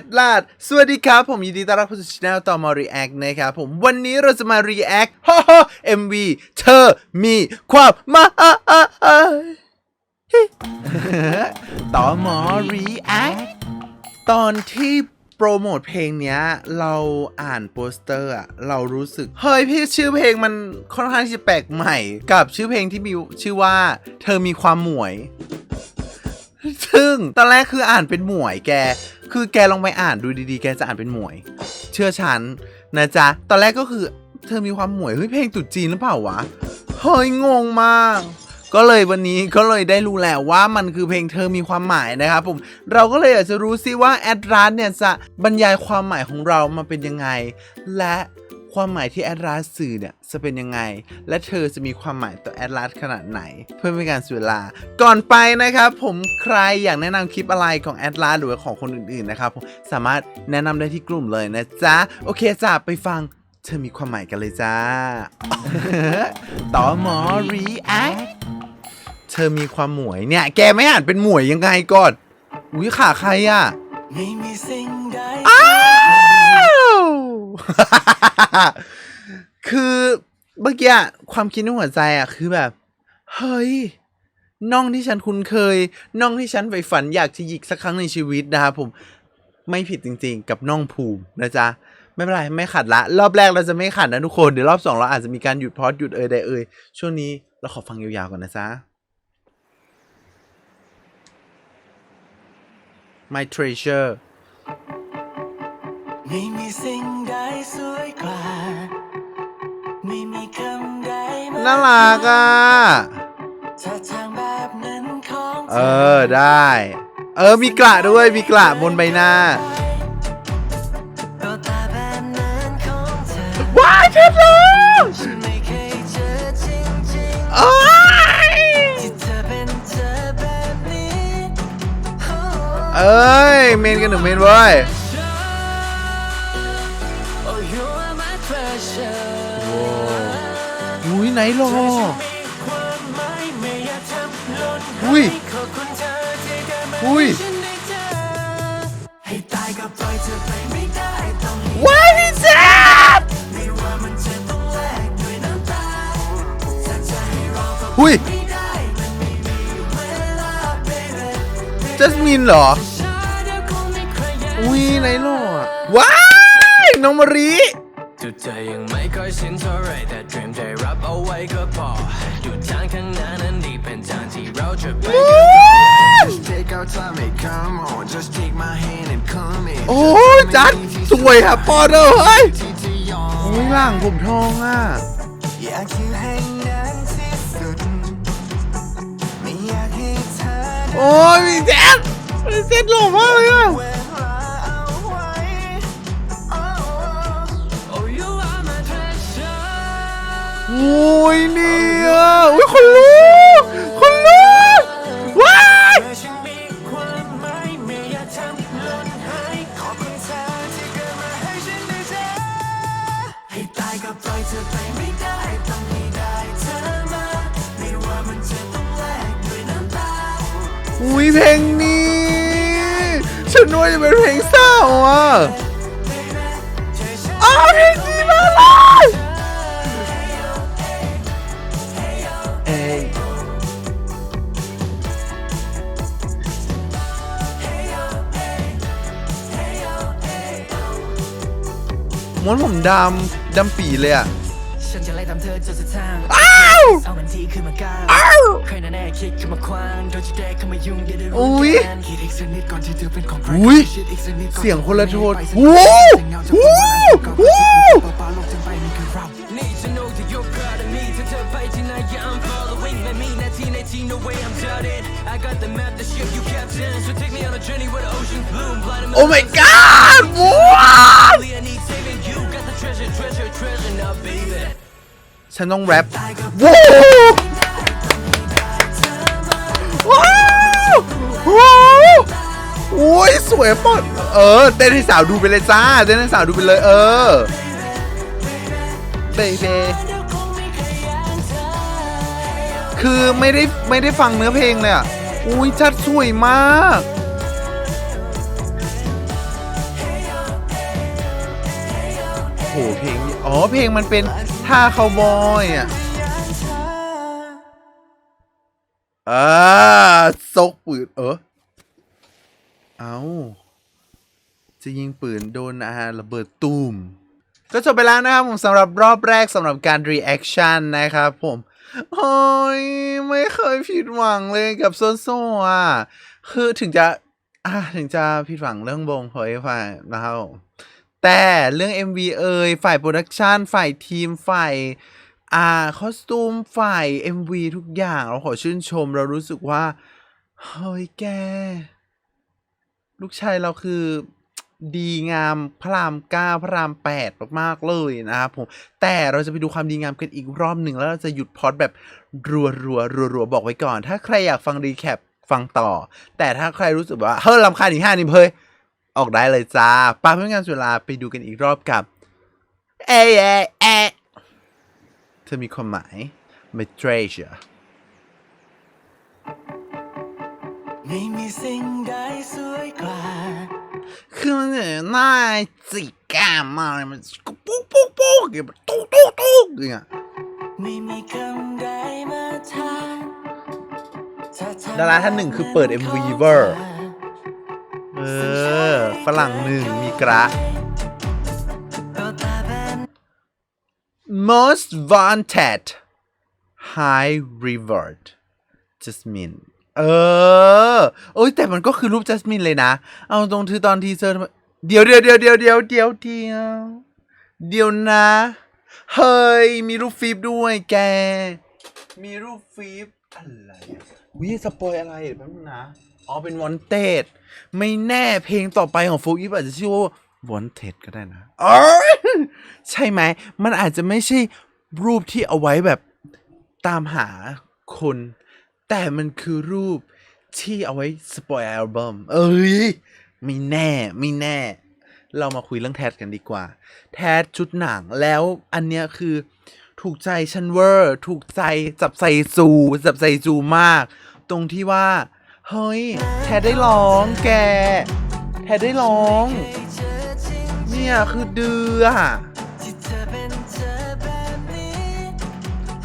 ดลาด สวัสดีครับ ผมยินดีต้อนรับเข้าสู่ช่องต่อมา React นะครับผมวันนี้เราจะมา React ฮ่าฮ่า MV เธอมีความหมายต่อมอ React ตอนที่โปรโมทเพลงเนี้ย เราอ่านโปสเตอร์อะเรารู้สึก เฮ้ยพี่ชื่อเพลงมันค่อนข้างที่จะแปลกใหม่ กับชื่อเพลงที่มีชื่อว่า เธอมีความหมวย ซึ่งตอนแรกคืออ่านเป็นหมวยแก คือแกลองไปอ่านดูดีๆ แกจะอ่านเป็นหมวย เชื่อฉันนะจ๊ะ ตอนแรกก็คือเธอมีความหมวยเฮ้ยเพลงตุ๊ดจีนหรือเปล่าวะ เฮ้ยงงมากก็เลยวันนี้ก็เลยได้รู้แล้วว่ามันคือเพลงเธอมีความหมายนะครับผมเราก็เลยอยากจะรู้ซิว่าแอดรัสเนี่ยจะบรรยายความหมายของเรามาเป็นยังไง และ ความหมายที่แอดรัสสื่อเนี่ยจะเป็นยังไง และเธอจะมีความหมายต่อแอดรัสขนาดไหน เพื่อไม่ให้การเสียเวลา ก่อนไปนะครับผมใครอยากแนะนำคลิปอะไรของแอดรัสหรือว่าของคนอื่นๆนะครับผมสามารถแนะนำได้ที่กลุ่มเลยนะจ๊ะ โอเคจ้ะไปฟังเธอมีความหมายกันเลยจ้า ต่อหมอ react เธอมีความหมวยเนี่ย แกไม่อ่านเป็นหมวยยังไงก่อน อุ้ยขาใครอะไม่มีสิ่งใดอ้าว คือเมื่อกี้ความคิดในหัวใจอะ คือแบบ เฮ้ยน้องที่ฉันคุ้นเคยน้องที่ฉันใฝ่ฝันอยากจะหยิกสักครั้งในชีวิตนะครับผมไม่ผิดจริงๆ กับน้องภูมินะจ๊ะไม่เป็นไรไม่ขัดละ รอบแรกเราจะไม่ขัดนะทุกคนเดี๋ยวรอบสองเราอาจจะมีการหยุดพอดหยุดเอ่ยใดเอ่ยช่วงนี้เราขอฟังยาวๆก่อนนะจ๊ะ My treasure ไม่มีสิ่งใดสวยกว่า ไม่มีคำใดมน่ารักอะถ้าทางแบบนั้นของธเออได้ เออมีกระด้วยมีกระบนใบหน้าก็ตาแบบนั้นของเธอว้ายเพชรแล้วฉันไม่เคยเจอจริงโอ้ยๆที่เธอเป็นเธอแบบนี้ เอ้ยเมนกันหนึ่งเมนเว้ย อุ้ยไหนรออุ้ยให้ขอบคุณเธอที่ได้มาอุ้ยอุ้ยก็ปล่อยเธอไปไม่ได้ต้องมีว้ายพี่แจ๊บไม่ว่ามันจะต้องแลกด้วยน้ำตาถ้าจะให้รอก็อุ้ยจัสมินเหรอ อุ้ยไหนรออะว้ายน้องมารีจุดใจยังไม่ ค่อยชินเท่าไรแต่เตรียมใจรับเอาไว้ก็พอดูทางข้างหน้านั้นดีเป็นทางที่เราจะไป Just take our time and come on. Just take my hand and come in. โอ้ยจัดสวยครับปอเดอร์เฮ้ยที่จะยอมอุ้ยหล่างผมทองอะ อยากอยู่ให้นานที่สุด ไม่อยากให้เธอได้โอ้ยพี่แจ๊บพี่แจ๊บหล่อมากเลยอะเว อ้ยเนี่ยอุ้ยคนลุกคนลุกว้ายเธอฉันมีความหมายไม่อยากทำหล่นหายขอบคุณเธอที่เกิดมาให้ฉันได้ว้ายเธอไปไม่ได้ต้องมีได้เธอมาไม่ว่ามันจะต้องแลกด้วยเพลงนี้ ฉันว่าจะเป็นเพลงเศร้าอะอ้าวเพลงนี้มาเลย ม้วนผมดำดำปีเลยอะฉันจะไล่ตามเธอจนสุดทางอ้าวเอามันทีขึ้นมาก้าวอ้าวใครแน่ๆคิดขึ้นมาควางโดนจะแดกเข้ามายุ่งเดี๋ยวได้อุ๊รู้ยกันคิดอีกสักนิดก่อนที่เธอเป็นของใครอุ๊ยคิดอีกสักนิดก่อเสียงคนละโทนไปสักวู้เงาจะวู้เป็นวันนั้นก็วู้ปะปาโลกทั้งใบนี่คือเรา Need to know that you're proud of me ถ้าเธอไปที่ไหน yeah I'm following และมีหน้าที่ในที่ no way I'm judging I got the map the ship you captain so take me on a journey where the oceans bloom Blind and Oh my god ว้า ฉันต้องแรปว้าวว้าวว้าวโอ้ยสวยปอดเออเต้นให้สาวดูไปเลยจ้าเต้นให้สาวดูไปเลยเออเบเบคือไม่ได้ไม่ได้ฟังเนื้อเพลงเลยอะอุ้ยจัดสวยมากเพลงนี้ อ๋อเพลงมันเป็นท่าคาวบอยอะอ่าซกปืนเออเอาจะยิงปืนโดนอาระเบิดตูม ก็จบไปแล้วนะครับผมสำหรับรอบแรกสำหรับการ reaction นะครับผมโอ้ยไม่เคยผิดหวังเลยกับโซโซอะ คือถึงจะอ่าถึงจะผิดหวังเรื่องวงเฮ้ยฝ่ายนะครับผม แต่เรื่อง MV เอ่ยฝ่ายโปรดักชันฝ่ายทีมฝ่ายอ่าคอสตูมฝ่าย MV ทุกอย่างเราขอชื่นชมเรารู้สึกว่า เฮ้ยแก ลูกชายเราคือดีงามพระรามเก้าพระรามแปดมาก ๆ เลยนะครับผม แต่เราจะไปดูความดีงามกันอีกรอบหนึ่ง แล้วเราจะหยุดพอดแบบรัวรัวรัวรัวๆบอกไว้ก่อน ถ้าใครอยากฟังรีแคปฟังต่อ แต่ถ้าใครรู้สึกว่า เฮ้ยลำคาญอีกห้านิมเฮ้ย ออกได้เลยจ้าป้าเพื่อนงานสุราไปดูกันอีกรอบกับ เอะเอะเอะเธอมีความหมาย m a t r a s u r e ไม่มีสิ่งใดสวยกว่าคือมันเนี่ยน่าจิกแก้มมากเลยมันปุ๊กปุ๊กปุ๊กปุ๊กอย่างเงี้ยตุ๊กตุ๊กตุ๊กอย่างเงี้ยไม่มีคำใดมาทานถ้เธอดาราท่านหนึ่งคือเปิด MV เวอร์เออ ฝรั่งหนึ่งมีกระ most wanted high reward Jasmine เออ โอ้ยแต่มันก็คือรูป Jasmine เลยนะ เอาตรงที่ตอนทีเซอร์เดี๋ยวเดี๋ยวเดี๋ยวเดี๋ยวเดี๋ยวเดี๋ยวเดี๋ยวเดี๋ยวนะ เฮ้ย มีรูปฟีบด้วยแก มีรูปฟีบอะไรวิสปอยอะไรแป๊บนึงนะ อ๋อเป็น wanted ไม่แน่เพลงต่อไปของโฟอีฟอาจจะชื่อว่า wanted ก็ได้นะอ๋อใช่ไหม มันอาจจะไม่ใช่รูปที่เอาไว้แบบตามหาคน แต่มันคือรูปที่เอาไว้สปอยอัลบั้มเอ้ยไม่แน่ไม่แน่ เรามาคุยเรื่องแทสกันดีกว่า แทสชุดหนังแล้วอันเนี้ยคือถูกใจฉันเวอร์ ถูกใจจับใส่จูจับใส่จูมาก ตรงที่ว่า เฮ้ยแทได้ร้องแก แทได้ร้อง เนี่ยคือเดือะที่เธอเป็นเธอแบบนี้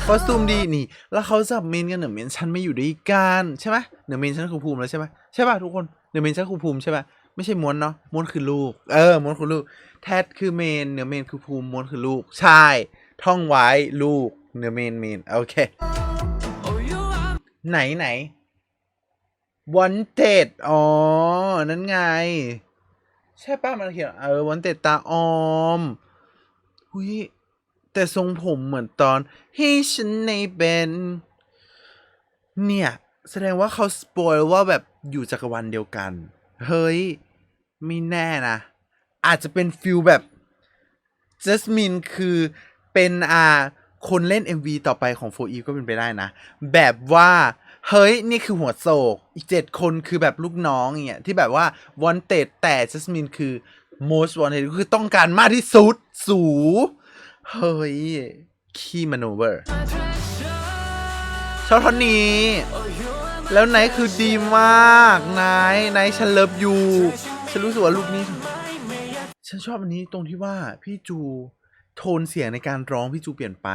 คอสตูมดีนี่ แล้วเขาจับเมนกันเหนือเมนฉันไม่อยู่ด้วยกันใช่ไหมเหนือเมนฉันคือภูมิแล้วใช่ไหมใช่ป่ะทุกคนเหนือเมนฉันคือภูมิใช่ป่ะไม่ใช่ม้วนเนาะม้วนคือลูก เออม้วนคือลูก แทดคือเมนเหนือเมนคือภูมิม้วนคือลูก ใช่ ท่องไว้ลูกเหนือเมนเมนโอเค ไหนไหน วันเต็ดอ๋อ นั่นไง ใช่ป้ามันเขียนเออวันเต็ดตาออมหุยแต่ทรงผมเหมือนตอนให้ฉันในเป็นเนี่ย แสดงว่าเขาสปอยว่าแบบอยู่จักรวาลเดียวกัน เฮ้ย ไม่แน่นะ อาจจะเป็นฟิลแบบจัสมินคือเป็นอ่าคนเล่น MV ต่อไปของโฟอีก็เป็นไปได้นะ แบบว่า เฮ้ย นี่คือหัวโศก อีกเจ็ดคนคือแบบลูกน้องอย่างเงี้ยที่แบบว่า wanted แต่จัสมินคือ most wanted คือต้องการมากที่สุด สู เฮ้ยคีม n นเวอร์ชอบท่อนนี้ แล้วไนคือดีมากไนไนท์ฉันเลิฟยูฉันรู้สึกว่าลูกนี้ ฉันชอบอันนี้ตรงที่ว่าพี่จูโทนเสียงในการร้องพี่จูเปลี่ยนไป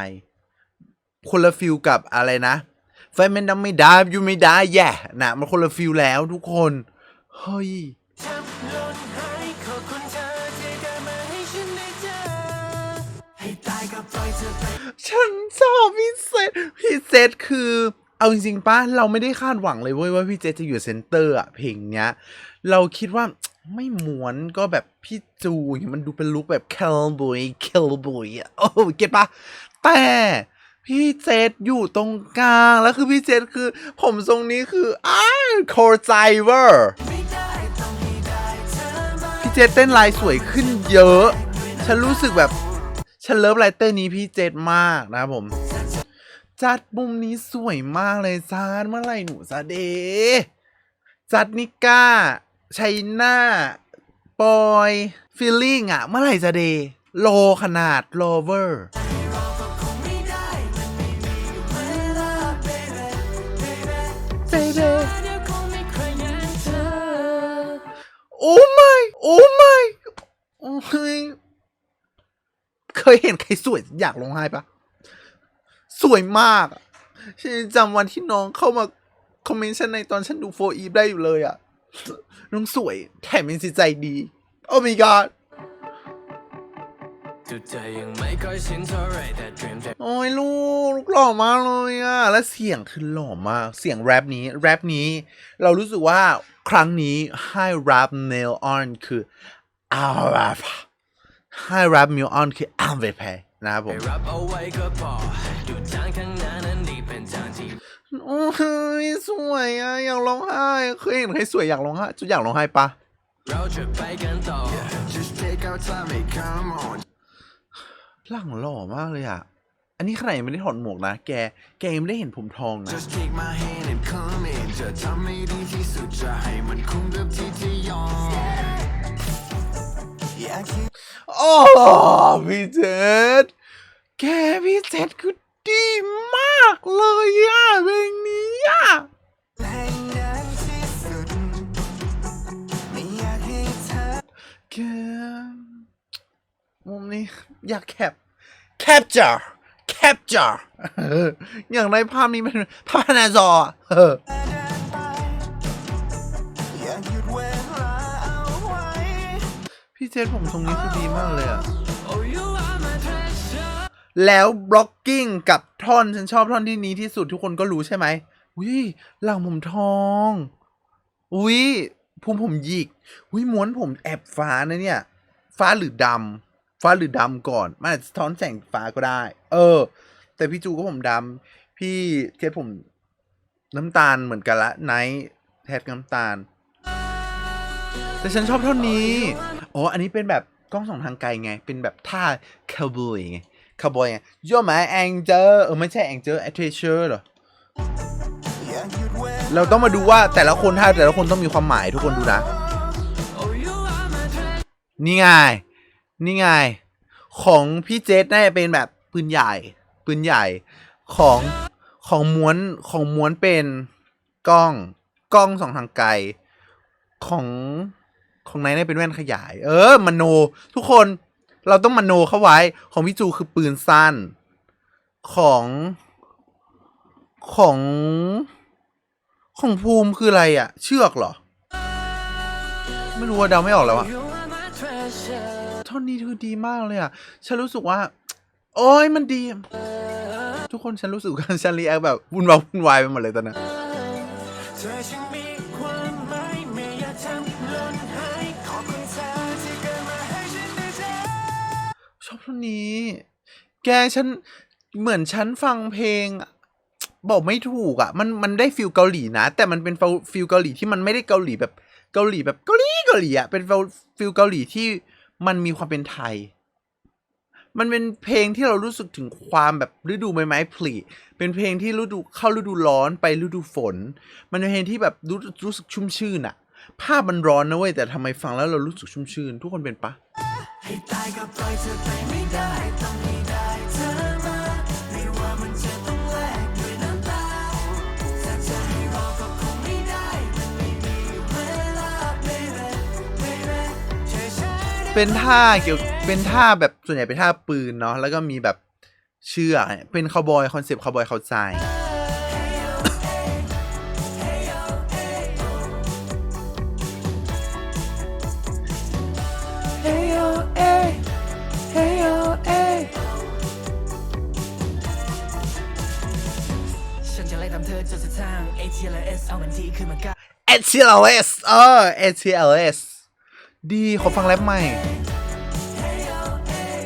คนละฟิลกับอะไรนะ ไฟมันดำไม่ได้ยูไม่ได้แย่นะมันคนละฟิลแล้วทุกคน เฮ้ยฉันชอบพี่เซตพี่เซตคือเอาจริงๆป้าเราไม่ได้คาดหวังเลยเว้ยว่าพี่เจตจะอยู่เซนเตอร์อะเพลงเนี้ย เราคิดว่าไม่หมวนก็แบบพี่จูอย่างมันดูเป็นลุคแบบเคลบอยเคลบอยอะโอ้เก็ตปะแต่ พี่เจตอยู่ตรงกลาง แล้วคือพี่เจตคือ ผมทรงนี้คืออ้าโคใจเวอร์พี่เจตเต้นลายสวยขึ้นเยอะ ฉันรู้สึกแบบ ฉันเลิฟลายเต้นนี้พี่เจตมากนะครับผมจัดมุมนี้สวยมากเลยจานเมื่อไหร่หนูจะเด จัดนิก้าชัยนาปอย ฟีลลิ่งอะเมื่อไหร่จะเด โลขนาดโลเวอร์ โอ้ไม่โอ้ไม่โอ้ยยเห็นใครสวยอยากร้องไห้ปะสวยมากฉันจำวันที่น้องเข้ามาคอมเมนต์ฉันในตอนฉันดูโฟอีฟได้อยู่เลยอะน้องสวย แถมยังจิตใจดี โอ้ my god จุดใจยังไม่ค่อยชินเท่าไรแต่ dream จะโอ้ยลูกลูกหล่อมากเลยอะและเสียงคือหล่อมาก เสียงแรปนี้แรปนี้ เรารู้สึกว่าครั้งนี้ให้แรป nail on คืออาแรปให้แรป nail on คืออัมเวเพนะครับผมไปรับเอาไว้ก็พอดูทางข้างหน้านั้นดีเป็นทางที่โอ้ยสวยอะอยากร้องไห้เคยเห็นใครสวยอยากร้องไห้จุดอยากร้องไห้ปะ เราจะไปกันต่อ Just take our time and come on หลังหล่อมากเลยอะอันนี้ขนาดยังไม่ได้ถอดหมวกนะ แก แกยังไม่ได้เห็นผมทองนะ Just take my hand and come in จะทำให้ดีที่สุดจะให้มันคุ้มกับที่ที่ยอมอยากคิดโอ้พี่เจษแกพี่เจษคือดีมากเลยอะเพลงนี้อะให้นานที่สุดไม่อยากให้เธอ แก มุมนี้อยากแคปแคปเจอร์แคปเจอร์อย่างไรภาพนี้เป็นภาพนาจอพี่เจษผมทรงนี้คือดีมากเลยอะแล้วบล็อกกิ้งกับท่อน ฉันชอบท่อนที่นี้ที่สุดทุกคนก็รู้ใช่ไหมวิหลังผมทองวิภูมิผมหยิกวิม้วนผมแอบฟ้านะเนี่ย ฟ้าหรือดำ ฟ้าหรือดำก่อนมันอาจจะสะท้อนแสงฟ้าก็ได้ เออ แต่พี่จูก็ผมดำพี่เทสผมน้ำตาลเหมือนกันละไนท์แทสน้ำตาล แต่ฉันชอบเท่อนนี้อ๋ออันนี้เป็นแบบกล้องส่องทางไกลไง เป็นแบบท่าคาวบอยไงคาวบอยไงโยมาแองเจอเออไม่ใช่แองเจอแอทเทเชอร์หรอเราต้องมาดูว่าแต่ละคนท่าแต่ละคนต้องมีความหมายทุกคนดูนะ นี่ไง นี่ไง ของพี่เจษน่าจะเป็นแบบปืนใหญ่ ปืนใหญ่ ของของม้วนของม้วนเป็นกล้องกล้องสองทางไกล ของของนายน่าเป็นแว่นขยาย เออมโน ทุกคนเราต้องมโนเข้าไว้ ของพี่จูคือปืนสั้น ของของของภูมิคืออะไรอะเชือกเหรอ ไม่รู้ว่าเดาไม่ออกแล้วอะ นนี้คือดีมากเลยอะฉันรู้สึกว่า โอ้ยมันดี ทุกคนฉันรู้สึกว่าฉันรีแอคแบบวุ่นวายวุ่นวายไปหมดเลยตอนนั้นชอบท่อนนี้ แกฉันเหมือนฉันฟังเพลงบอกไม่ถูกอะ มันมันได้ฟิลเกาหลีนะ แต่มันเป็นฟิลเกาหลีที่มันไม่ได้เกาหลีแบบเกาหลีแบบเกาหลีเกาหลีอะเป็นฟิลเกาหลีที่ มันมีความเป็นไทย มันเป็นเพลงที่เรารู้สึกถึงความแบบฤดูใบไม้ผลิเป็นเพลงที่ฤดูเข้าฤดูร้อนไปฤดูฝน มันเป็นเพลงที่แบบรู้รู้สึกชุ่มชื่นอะภาพมันร้อนนะเว้ยแต่ทำไมฟังแล้วเรารู้สึกชุ่มชื่น ทุกคนเป็นปะให้ตายก็ปล่อยเธอไปไม่ได้ต้อง เป็นท่าเกี่ยวเป็นท่าแบบส่วนใหญ่เป็นท่าปืนเนาะแล้วก็มีแบบเชือกเป็นคาวบอยคอนเซปต์คาวบอยเขาใจฉันจะไล่ตามเธอจนสุดทาง ATLS เอามันทีขึ้นมากัน ATLS เออ ATLS ดีขอฟังแรปใหม่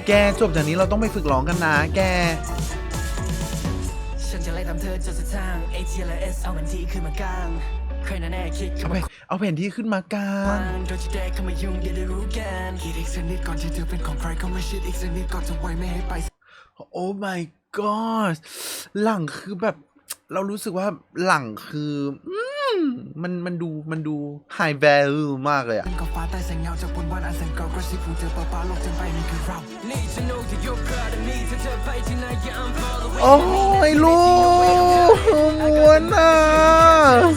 แกจบจากนี้เราต้องไปฝึกร้องกันนะ แกฉันจะไล่ตามเธอจนสุดทาง ATLS เอามันทีขึ้นมากลางใครน่าแน่คิดเอาไปเอาแผนที่ขึ้นมากลางโดนจะแดกเข้ามายุ่งเดี๋ยวได้รู้กันคิดอีกสักนิดก่อนที่เธอเป็นของใครก็ไม่ชิดอีกสักนิดก่อนจะไว้ไม่ให้ไป โอ้ my god หลังคือแบบ เรารู้สึกว่าหลังคืออืมมันมันดูมันดู high value มากเลยอะเป็นก็ฟ้าใต้แสงเงาจากบนวันอันแสนเก่ากระซิบหูเธอเปล่าๆโลกเต็มไปนี่คือเรา Need to know that you're proud of me ถ้าเธอไปที่ไหนอย่า I'm following โอ้ยลูกม้วนอะ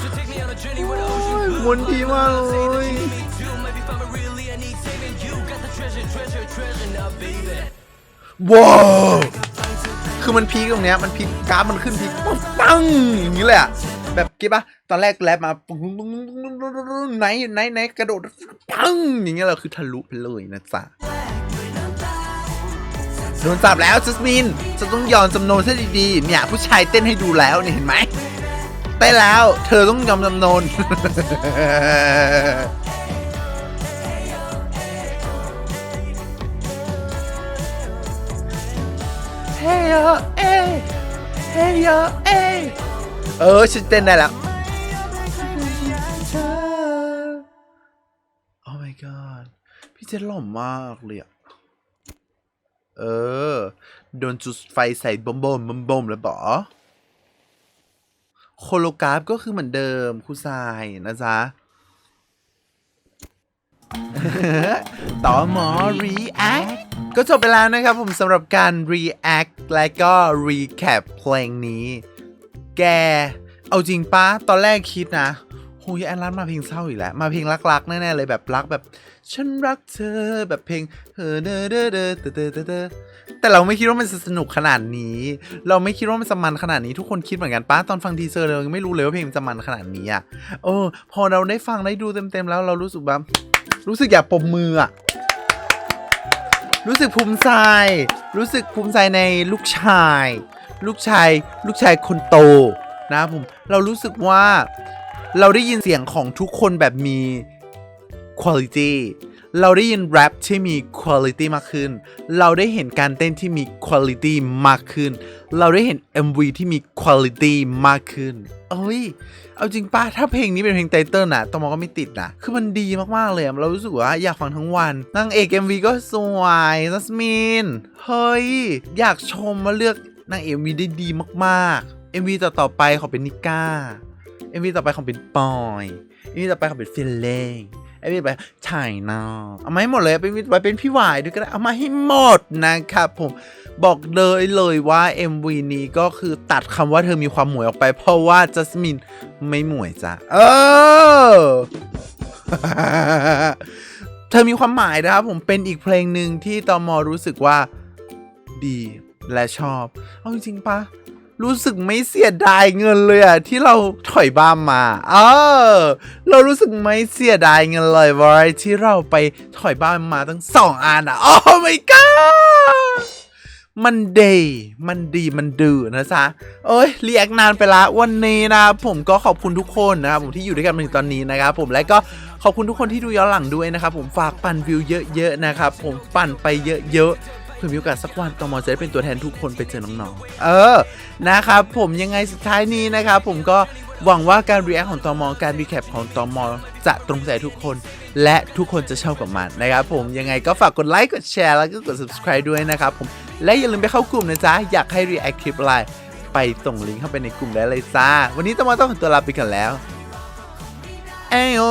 So take me on a journey โอ้ with ocean ยม้วนดีมากเลย Me too, maybe find me really I need saving you got the treasure treasure treasure now baby ว้าว คือมันพีคตรงเนี้ยมันพีคกราฟมันขึ้นพีคปังอย่างนี้เลยอะแบบเก็บปะตอนแรกแรปมาปึ้งปึ้งปุ้งไหนไหนไหนกระโดดปังอย่างเงี้ยเราคือทะลุไปเลยนะจ๊ะโดนจับแล้วจัสมินจะต้องยอมจำนนซะดีๆเนี่ยผู้ชายเต้นให้ดูแล้วนี่เห็นไหมเต้นแล้ว เธอต้องยอมจำนน เฮ้ยเอ้ยเฮ้ยเอเออฉันเต้นได้แล้วโอ้ my god พี่เจนหล่อมากเลยอะเออ โดนจุดไฟใส่บอมบอมบอมบอมแล้วบอโคโลกราฟก็คือเหมือนเดิมครูทรายนะจ๊ะต่อหมอ react ก็จบไปแล้วนะครับผมสำหรับการ react และก็ recap เพลงนี้ แก เอาจริงปะตอนแรกคิดนะโหยแอนรันมาเพลงเศร้าอีกแล้ว มาเพลงรักๆแน่ๆเลยแบบรักแบบ ฉันรักเธอแบบเพลงเออเดอเดอเดอเดอเดอเดอเดอแต่เราไม่คิดว่ามันจะสนุกขนาดนี้ เราไม่คิดว่ามันจะมันขนาดนี้ทุกคนคิดเหมือนกันป้าตอนฟังทีเซอร์เรายังไม่รู้เลยว่าเพลงมันจะมันขนาดนี้อะเออพอเราได้ฟังได้ดูเต็มๆแล้วเรารู้สึกแบบรู้สึกอยากปมมืออะ รู้สึกภูมิใจ รู้สึกภูมิใจในลูกชาย ลูกชาย ลูกชายคนโตนะครับผม เรารู้สึกว่าเราได้ยินเสียงของทุกคนแบบมีคุณภาพ เราได้ยินแรปที่มี quality มากขึ้น เราได้เห็นการเต้นที่มี quality มากขึ้น เราได้เห็น MV ที่มี quality มากขึ้น เอ้ย เอาจริงป่ะถ้าเพลงนี้เป็นเพลงไตเติ้ลน่ะตอมอก็ไม่ติดนะ คือมันดีมาก ๆ เลยเรารู้สึกว่าอยากฟังทั้งวัน นางเอก MV ก็สวยจัสมิน เฮ้ย อยากชมว่าเลือกนางเอก MV ได้ดีมากๆ MV ต่อๆไปขอเป็นนิก้า MV ต่อไปขอเป็นปอย MV ต่อไปขอเป็นฟิลเล่ ต่ไปถ่ายนอกเอามาให้หมดเลยเป็นไปเป็นพี่หวายด้วยก็ได้เอามาให้หมดนะครับผมบอกเลยเลยว่า MV นี้ก็คือตัดคำว่าเธอมีความหมวยออกไป เพราะว่าจัสมินไม่หมวยจ้ะเออเธอมีความหมายนะครับผมเป็นอีกเพลงหนึ่งที่ตอมอรู้สึกว่าดีและชอบ เอาจริงปะ รู้สึกไม่เสียดายเงินเลยอะที่เราถอยบ้านมาเออเรารู้สึกไม่เสียดายเงินเลยว่าที่เราไปถอยบ้านมาตั้งสองอันอะโอ้ my god มันดีมันดีมันดื้อนะจ๊ะเอ้ยเรีแอคนานไปละวันนี้นะผมก็ขอบคุณทุกคนนะครับผมที่อยู่ด้วยกันมาถึงตอนนี้นะครับผมและก็ขอบคุณทุกคนที่ดูย้อนหลังด้วยนะครับผมฝากปั่นวิวเยอะๆนะครับผมปั่นไปเยอะๆ เพื่อมีโอกาสสักวันตมจะได้เป็นตัวแทนทุกคนไปเจอน้องๆ เออ นะครับผมยังไงสุดท้ายนี้นะครับผมก็หวังว่าการรีแอคของตมการรีแคปของตมจะตรงใจทุกคน และทุกคนจะชอบกับมันนะครับผมยังไงก็ฝากกดไลค์กดแชร์แล้วก็กด subscribe ด้วยนะครับผมและอย่าลืมไปเข้ากลุ่มนะจ๊ะอยากให้ react คลิปอะไรไปส่งลิงก์เข้าไปในกลุ่มได้เลยจ้าวันนี้ตมต้องขอตัวลาไปกันแล้วเอ้ยโ